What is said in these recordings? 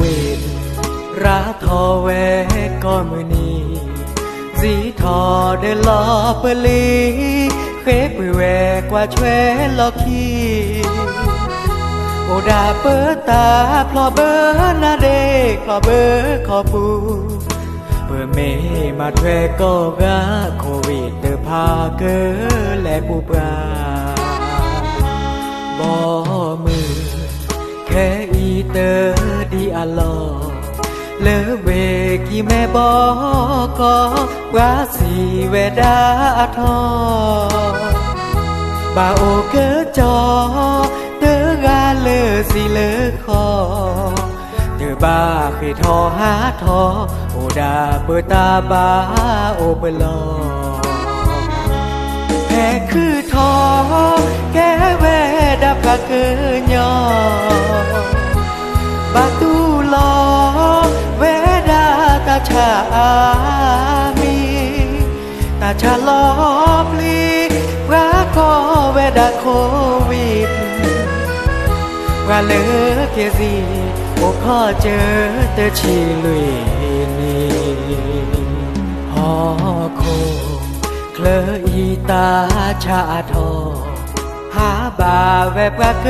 วิดราทอแวก็มือนีสีทอเดลอเปลีเคปแวกว่าช่วลอคีโอดาเปิดตาพลอเบอร์นาเดกพลอเบอร์ขอปูเปิดเมมาแทวก็กาโควิดเดอพาเกอและปูปลาบ่มือแค่ เตอดีอะลอเลเวกีแม่บอกก็ว่าสีเวดาทอบาโอเกอจอเตอกาเลสีเลคอเตอบาเคยทอหาทอโอดาเปิดตาบาโอเปลอแพ้คือทอแกแวดับกะเกินยอ บาตูลอเวดาตาชามีตาชาลอปลีว่าก็เวดาโควิดว่าเลือเกียซีโอ้ข้อเจอเตอชีลุยนี่ฮอโคเคลออีตาชาทอหาบาแวบกะเก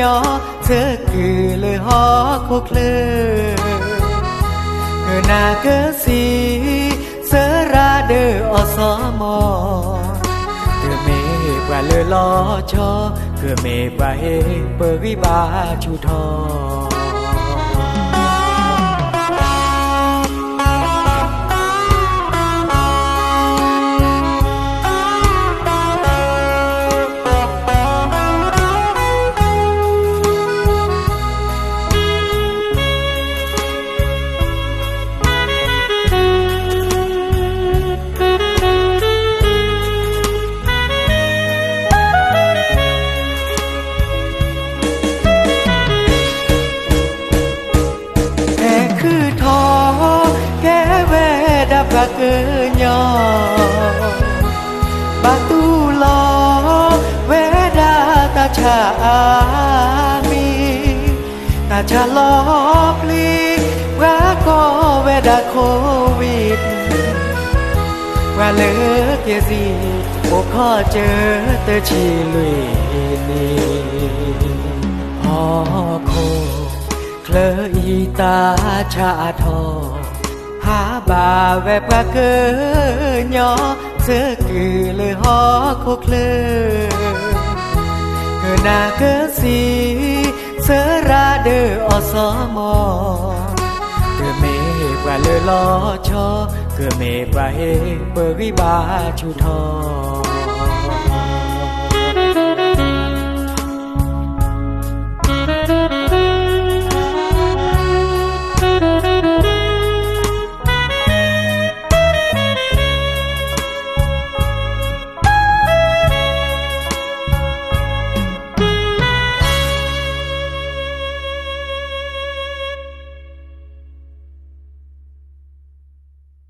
ยอเธอคือเลยฮอโคเคลอเกอนาเกอ ดับกะเกยอบาตูลอเวดาตาชามีตาชาลอปลีว่าก็เวดาโควิดว่าเหลือเกียซีโอ้ข้อเจอเตอชีลุยนี่ฮอโคเคลออีตาชาทอหาบาแวบกะเกยอเธอคือเลยหอโคเคลอเกอนาเกอสีเสราเดออสมอเกอเมกว่าเลยลอชอเกอเมกว่าเฮเปอริบาชูทอ